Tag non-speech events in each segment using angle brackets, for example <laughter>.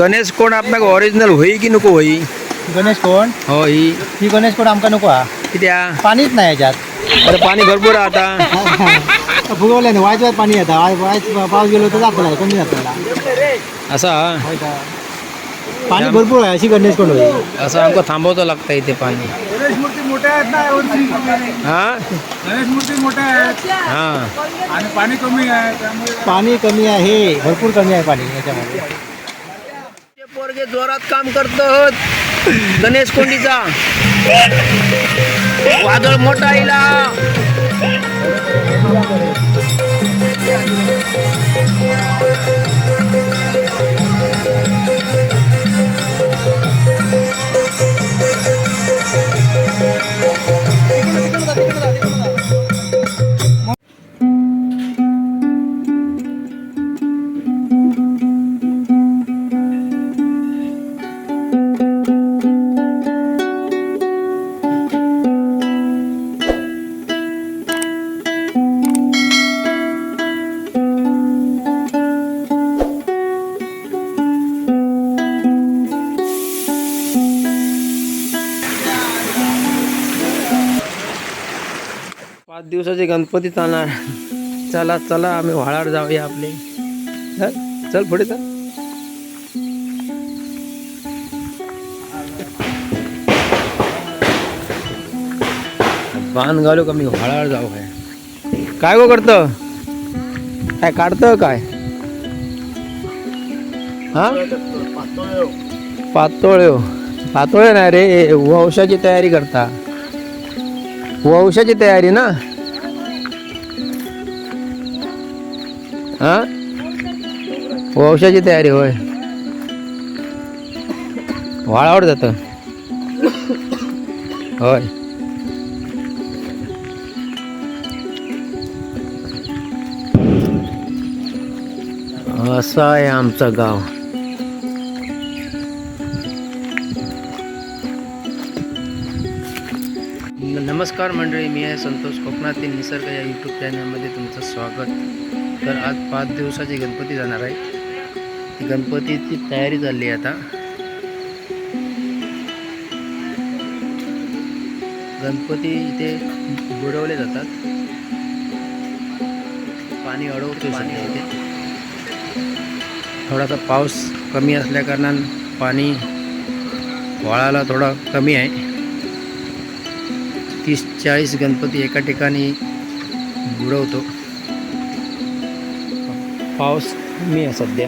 गणेश कोण आपणाक ओरिजिनल होई की नको होई? गणेश कोण? हो ही. ही गणेश कोण आमका नको हा? कित्या? पाणीच नाही याच्यात. अरे पाणी भरपूर आहे आता. <laughs> फुगवल्याने वायच वायच पाणी येतं. वाय वायच पाऊस गेलो तर जातला कमी जातला असा? होय का? पाणी भरपूर आहे अशी गणेश कोण होईल असं आमका थांबवतं लागतं इथे पाणी. गणेश मूर्ती मोठ्या आहेत ना यावर्षी हा? गणेश मूर्ती मोठ्या आहेत. हा. आणि पाणी कमी आहे त्यामुळे पाणी कमी आहे भरपूर कमी आहे पाणी याच्यामध्ये. पोरगे जोरात काम करत गणेश कोंडीचा वादळ मोठा इला Yeah. दिवसाचे गणपती चालणार चला चला आम्ही व्हाळावर जाऊया आपले. चल चल पुढे चल. बांध घालू का मी? व्हाळावर जाऊ काय? काय गो करतं? काय काढतं काय? हा? पातोळ्यो. पातोळे नाही रे वंशाची तयारी करता. वंशाची तयारी ना? हा? वंशाची तयारी होय. वाळावर जात होय. असं आहे आमचं गाव. नमस्कार मंडळी मी आहे संतोष कोकणातील निसर्ग या यूट्यूब चॅनलमध्ये तुमचं स्वागत. तर आज पाच दिवसाची गणपती जाणार आहे. गणपतीची तयारी चालली आहे आता. गणपती इथे बुडवले जातात. पाणी अडवतो सध्या इथे. थोडासा पाऊस कमी असल्याकारणानं पाणी वाळाला थोडा कमी आहे. तीस चाळीस गणपती एका ठिकाणी बुडवतो. पाऊस कमी आहे सध्या.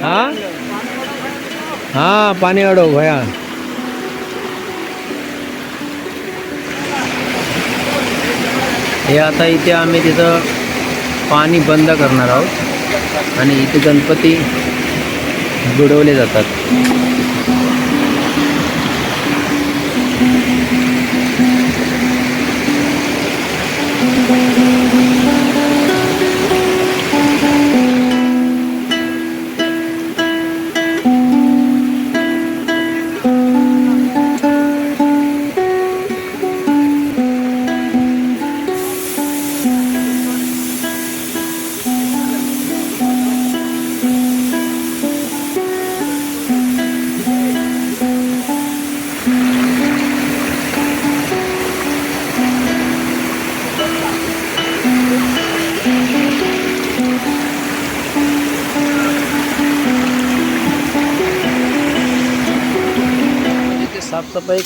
हा? हा पाणी अडव भया. हे आता इथे आम्ही तिथं पाणी बंद करणार आहोत. आणि इथे गणपती बुडवले जातात.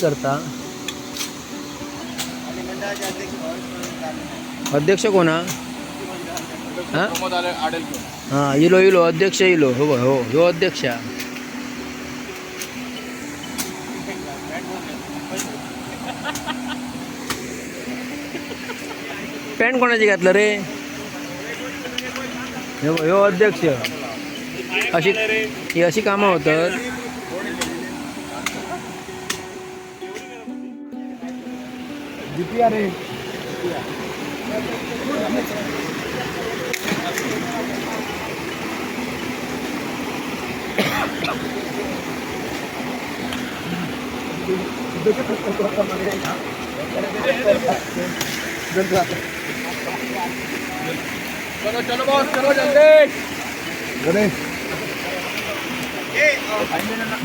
करता अध्यक्ष कोणा हा? इलो इलो अध्यक्ष इलो. हो हो हो अध्यक्ष. पॅन्ट कोणाची घातलं रे? हो ह्यो अध्यक्ष. अशी ही अशी कामं होतात.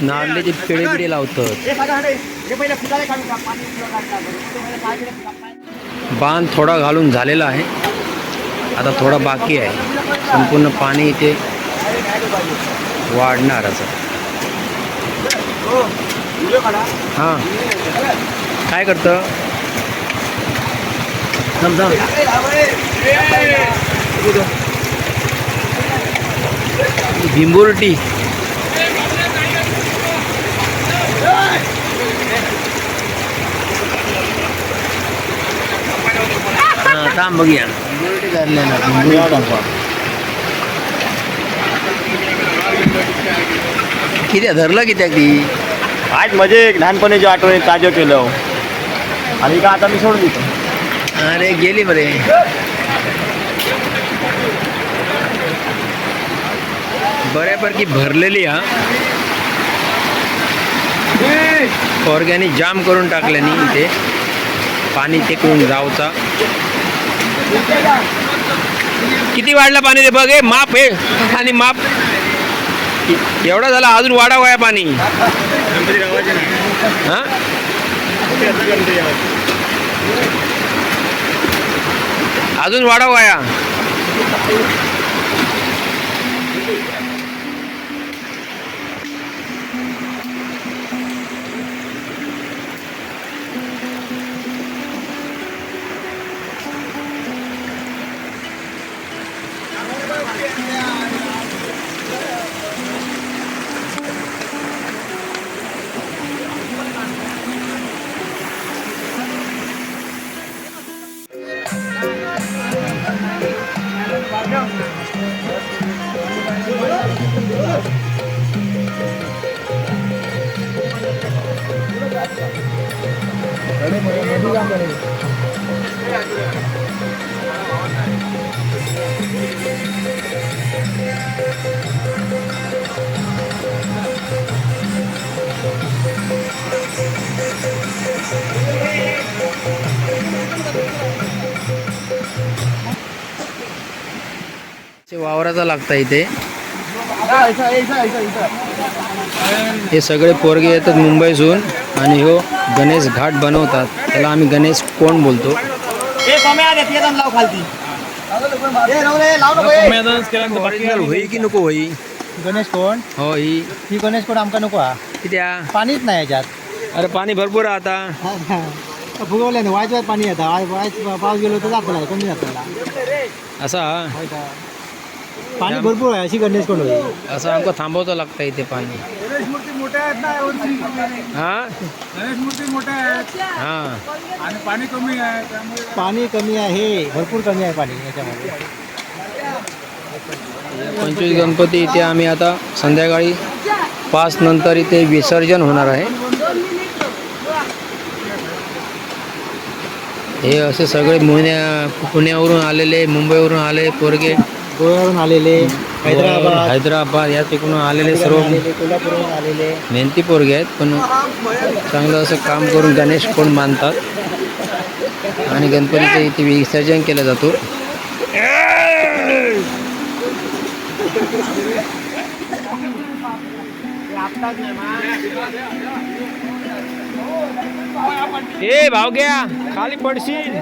नारळीची पिढी पिढी लावतात बांध थोडा घालून झालेला आहे. आता थोडा बाकी आहे. संपूर्ण पाणी इथे वाढणार असं. हां काय करतं? भिंबुर्टी. हां थांब बघूया. किती धरलं कित्याक ती आज म्हणजे लहानपणीची आठवणी ताजं केलं. आणि का आता मी सोडून देतो. अरे गेली बरे. बऱ्यापैकी भरलेली हा. ऑर्गॅनिक जाम करून टाकल्यानी इथे. पाणी टेकून जावचा. किती वाढलं पाणी ते बघ हे माप हे. आणि माप. एवढा झाला अजून वाढावं वया पाणी. हा? अजून वाढावं या वावराचा लागता इथे. हे सगळे पोरगे येतात मुंबईसून आणि हो गणेश घाट बनवतात. त्याला आम्ही गणेश कोण बोलतो? Original होई की नको होई? गणेश कोण? हो ही. ही गणेश कोण आमका नको हा. कित्या पाणीच नाही याच्यात. अरे पाणी भरपूर आहे आता. <laughs> फुगवल्या ना वायच पाणी येतं वाय वायच पाऊस गेलो तर जातो कमी जातो असा पाणी भरपूर आहे अशी गणेश कोण होईल असं आमका थांबवतं लागतं इथे पाणी. गणेश मूर्ती मोठ्या आहेत ना यावर्षी हा? गणेश मूर्ती मोठ्या आहेत. हा. आणि पाणी कमी आहे त्यामुळे पाणी कमी आहे भरपूर कमी आहे पाणी याच्यामध्ये. पंचवीस गणपती इथे आम्ही आता संध्याकाळी पाच नंतर इथे विसर्जन होणार आहे. हे असे सगळे पुण्या पुण्यावरून आलेले मुंबईवरून आले पोरगे गोव्यावरून आलेले हैदराबाद. हैदराबाद या तिकडून आलेले सर्व आलेले कोल्हापूरवरून आलेले. मेहनती पोरगे आहेत पण चांगलं असं काम करून गणेश कोण मानतात? आणि गणपतीचं इथे विसर्जन केलं जातो. ए भाव घ्या खाली पडशील.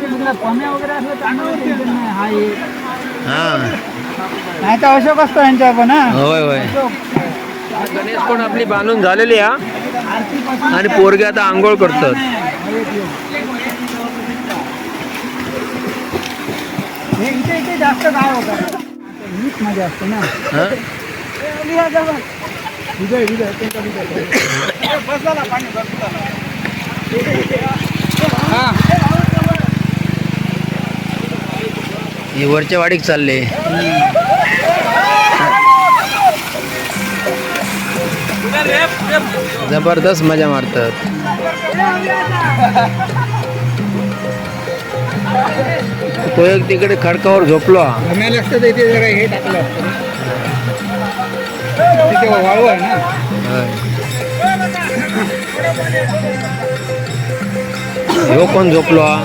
पम्या वगैरे असलं चांगलं टेन्शन नाही? हा एक. हा. नाही तर अशोक असतो यांच्या पण होय होय. गणेश कोण आपली बांधून झालेली हा. आणि पोरगे आता आंघोळ करतात. हे इथे इथे जास्त गाव हीच मजा असते ना. हा? विजय विजय त्यांचा विजय बस झाला पाणी बस झाला हा वरच्या वाडीक चालले. जबरदस्त मजा मारतात. तो एक तिकडे खडकावर झोपलो. हा. जरा हे टाकलं. असतं तिथे वाळू आहे ना. ह्यो कोण झोपलो? हा?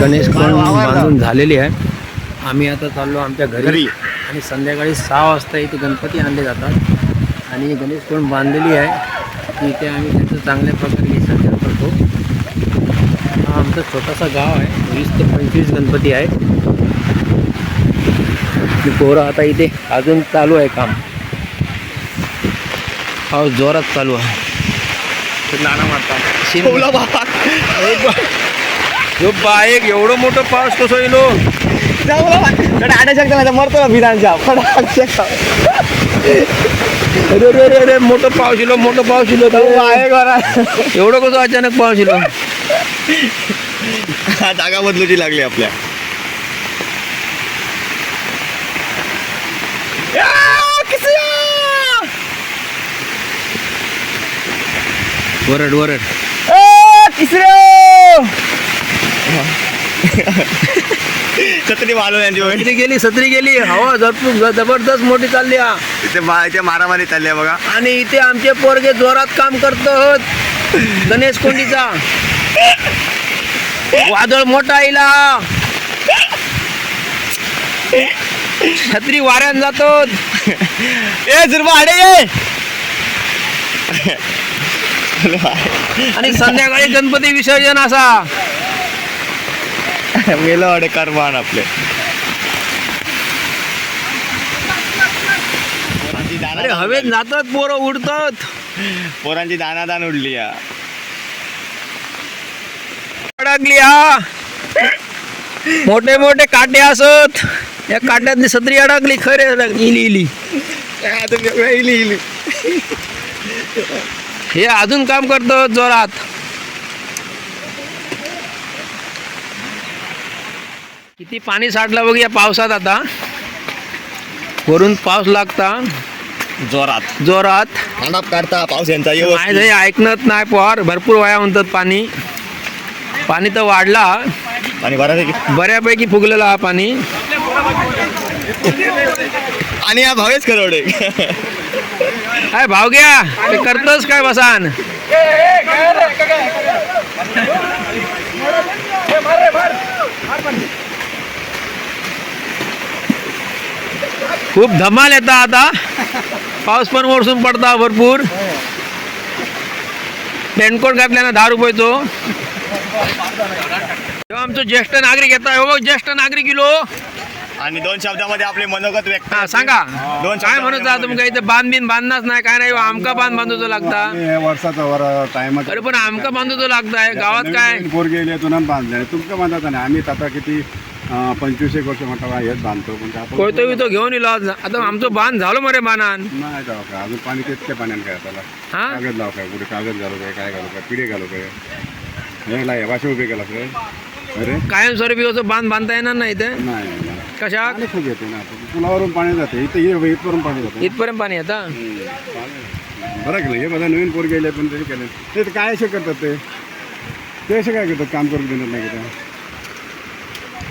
गणेश बांधून झालेली आहे. आम्ही आता चाललो आमच्या घरी. आणि संध्याकाळी सहा वाजता इथे गणपती आणले जातात. आणि गणेश कोण बांधलेली आहे इथे आम्ही त्याचं चांगल्या प्रकारे विसर्जन करतो. हा आमचा छोटासा गाव आहे. वीस ते पंचवीस गणपती आहे. पोरं आता इथे अजून चालू आहे काम. पाऊस जोरात चालू आहे. नाना मारता शिम- जो बाईक एवढं मोठं पाऊस कसं येलो आड्या शकता नाही मरतो ना विधानच्या अरे अरे अरे अरे मोठं पाऊस येलो मोठं पाऊस येलो घरा. एवढं कसं अचानक पाऊस येलो जागा बदलूची लागली आपल्या. वरड वरड. छत्री वाढवून यांची सत्री गेली सत्री गेली. हवा जरपूर जबरदस्त मोठी चालली हा. इथे मा इथे मारामारी चालली आहे बघा. आणि इथे आमचे पोरगे जोरात काम करतात. गणेश कोंडीचा. वादळ मोठा आईला छत्री वाऱ्यान जातो ए झुरबा आडे ये. आणि संध्याकाळी गणपती विसर्जन असा. गेलं अडे कारभार आपले अरे हवेत. जातात पोरं उडतात. पोरांची दानादान उडली या. अडकली हा. मोठे मोठे काटे असत. या काट्यातली सत्री अडकली खरे इली इली इली हे अजून काम करतो जोरात. किती पाणी साठलं बघ या पावसात आता. वरून पाऊस लागता. जोरात. जोरात. तांडप काढता पाऊस यांचा नाही ऐकणत नाही पोर भरपूर वाया म्हणतात पाणी. पाणी तर वाढला. आणि बऱ्यापैकी बऱ्यापैकी फुगलेला हा पाणी. आणि हा भावेच करोडे काय भाव घ्या. ते करतोस काय बसान? खूप धमाल येता आता पाऊस पण वरसून पडता भरपूर. रेनकोट घातल्यानं दहा रुपये तो. आमचो ज्येष्ठ नागरिक येतात हो ज्येष्ठ नागरिक किलो आणि दोन शब्दामध्ये आपले मनोगत व्यक्त हा सांगा. दोन काय म्हणत जा तुमका? इथे बांध बिन बांधनाच नाही काय नाही आमका बांध बांधूचो लागता. हे वर्षाचा वर टाइम अरे पण आमका बांधूचो लागताय गावात काय? पोर गेले तुला बांधले. तुमचं बांधता नाही. आम्ही आता किती अं, पंचवीस एक वर्ष हेच बांधतो. पण आपण कोयतो बितो घेऊन इलो आज. आता आमचो बांध झालो मरे बाणान नाही जाऊ अजून पाणी तितक्या पाण्याने काय त्याला? हा? कागद लाव काय? कुठे कागद घालू काय? काय घालू काय? पिढे घालू काय? हे भाषा उभे केला काय? अरे? कायमस्वरूपी असं बांध बांधता येणार नाही इथे? नाही नाही. कशा? येते ना पुलावरून पाणी जाते इथे हे इथवरून पाणी जाते इथपर्यंत पाणी येता बरं केलं हे બધા नवीन पोर गेले पण तरी केले. ते काय असे करतात ते? ते असे काय करतात? काम करून देणार नाही का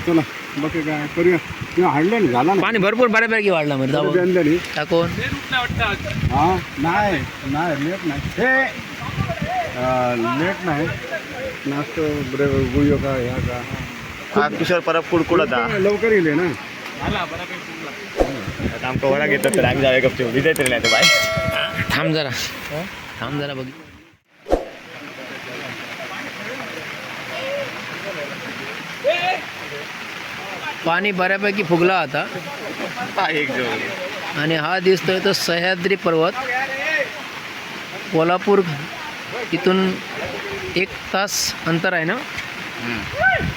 चला बघ काय करूया. किंवा हाडलं नाही झाला पाणी भरपूर बऱ्यापैकी वाढला नाही टाकून. हा नाही नाही लेट नाही. हे लेट नाही. नाश्तो ब्रे गुळयो का ह्या का? हा किशोर परत कुडकुडत हा. लवकर येईल ना. आता आमका वडा घेतात तर आम्ही जाऊया गपचे विजय तरी नाही तर बाय थांब जरा. थांब जरा बघ. पाणी बऱ्यापैकी फुगला हा, एक जोड. आणि हा दिसतोय तो सह्याद्री पर्वत. कोल्हापूर इथून एक तास अंतर आहे ना?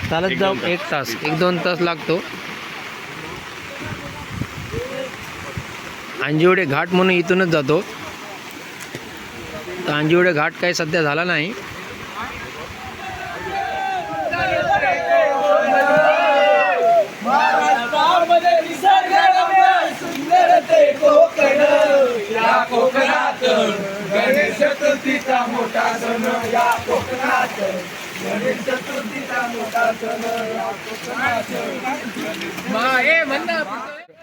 चालत जाऊ. एक तास. एक दोन तास लागतो. अंजिवडे घाट म्हणून इथूनच जातो. तर अंजिवडे घाट काही सध्या झाला नाही.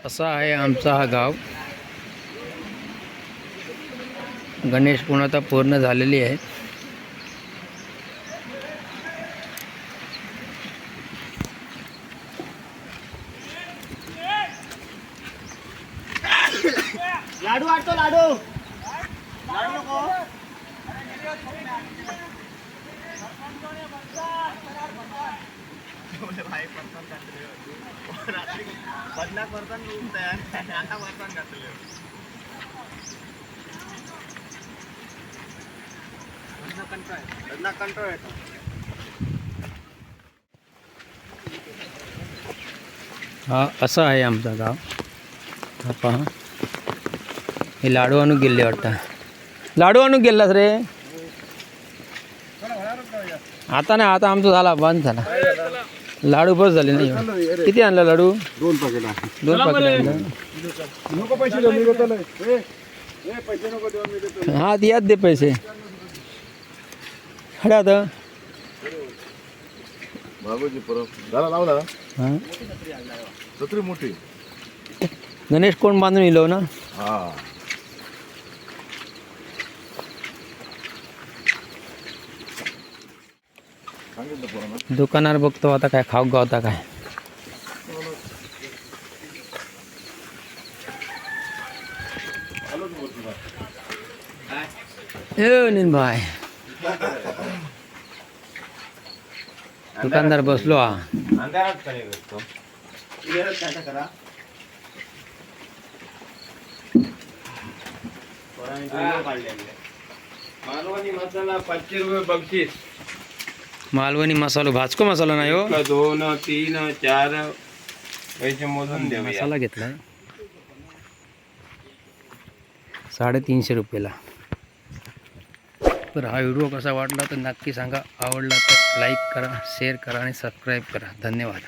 असा आहे आमचा हा गाव. गणेश पूर्ण पूर्ण झालेली आहे लाडू वाटतो लाडू लाडू नको बदला करताना तयार आता वरतान घातले बदला कंट्रोल येतो हा असं आहे आमचा गाव. हा पहा. हे लाडू आणून गेले वाटतं. लाडू आणून गेलास रे. आता नाही आता आमचं झाला बंद झाला. लाडू बस झाले नाही. किती आणला लाडू? दोन पाकिट आहे दोन पाकिट आणलं. नको पैसे देऊ मी देतो लय. ए, ए, पैसे नको देऊ मी देतो हा यात दे पैसे. हडे आता. हा छत्री मोठी गणेश कोण बांधून इलो ना हा दुकानावर बघतो आता काय खाऊ गावता काय भाई दुकानदार बसलो हा अंधारात काय करतो क्लिअरच काय करा पोरांनी व्हिडिओ काढलेले मालवणी मसाला पाचशे रुपये बक्षीस मालवणी मसालो भाजको मसाला नाही हो एक, दोन तीन चार पैसे मोजून देऊया मसाला घेतलाय साडेतीनशे रुपयाला तर हा व्हिडिओ कसा वाटला तर नक्की सांगा. आवडला तर लाईक करा शेअर करा आणि सबस्क्राईब करा. धन्यवाद.